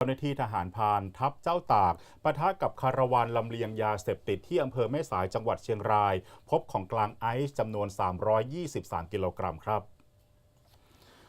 เจ้าหน้าที่ทหารพานทัพเจ้าตากปะทะกับคาราวานลำเลียงยาเสพติดที่อำเภอแม่สายจังหวัดเชียงราย พบของกลางไอซ์จำนวน 323 กิโลกรัมครับ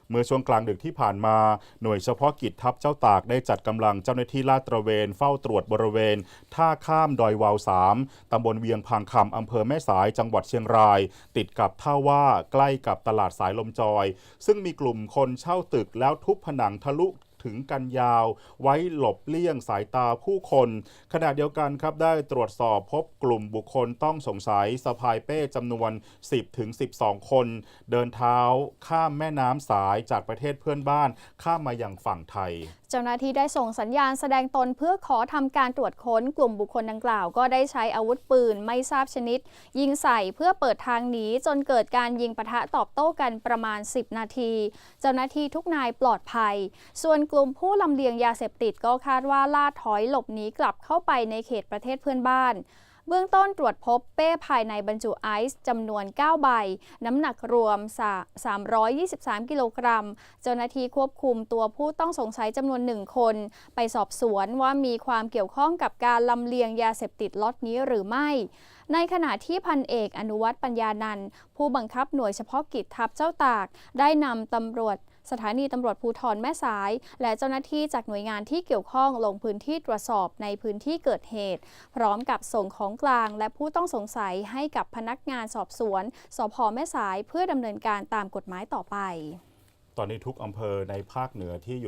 เมื่อช่วงกลางดึกที่ผ่านมา หน่วยเฉพาะกิจทัพเจ้าตากได้จัดกำลังเจ้าหน้าที่ลาดตระเวน เฝ้าตรวจบริเวณ ท่าข้ามดอยวาวสามตำบลเวียงพังคำอำเภอแม่สายจังหวัดเชียงราย ติดกับท่าว่าใกล้กับตลาดสายลมจอย ซึ่งมีกลุ่มคนเช่าตึกแล้วทุบผนังทะลุ ถึงกันยาว ไว้หลบเลี่ยงสายตาผู้คนขณะเดียวกันครับได้ตรวจสอบพบกลุ่มบุคคลต้องสงสัยสะพายเป้จำนวน 10ถึง12 คน เดินเท้าข้ามแม่น้ำสายจากประเทศเพื่อนบ้านข้ามมาอยังฝั่งไทย เจ้าหน้าที่ได้ส่งสัญญาณแสดงตนเพื่อขอทำการตรวจค้นกลุ่มบุคคลดังกล่าว ก็ได้ใช้อาวุธปืนไม่ทราบชนิด ยิงใส่เพื่อเปิดทางหนีจนเกิดการยิงปะทะตอบโต้กันประมาณ 10 นาที เจ้าหน้าที่ทุกนายปลอดภัย ส่วนกลุ่มผู้ลำเลียงยาเสพติดก็คาดว่าล่าถอยหลบหนีกลับเข้าไปในเขตประเทศเพื่อนบ้าน เบื้องต้นตรวจพบเป้ภายในบรรจุไอซ์จำนวน 9 ใบ น้ำหนักรวม 323 กิโลกรัม เจ้าหน้าที่ควบคุมตัวผู้ต้องสงสัยจำนวนหนึ่งคน ไปสอบสวนว่ามีความเกี่ยวข้องกับการลำเลียงยาเสพติดล็อตนี้หรือไม่ ในขณะที่พันเอกอนุวัฒน์ปัญญานันท์ผู้บังคับหน่วยเฉพาะกิจทัพเจ้าตาก ได้นำตำรวจ สถานีตำรวจภูธรแม่สาย และเจ้าหน้าที่จากหน่วยงานที่เกี่ยวข้องลงพื้นที่ตรวจสอบในพื้นที่เกิดเหตุ พร้อมกับส่งของกลาง และผู้ต้องสงสัยให้กับพนักงานสอบสวน สพแม่สายเพื่อดำเนินการตามกฎหมายต่อไป ตอนนี้ทุกอำเภอในภาคเหนือที่อยู่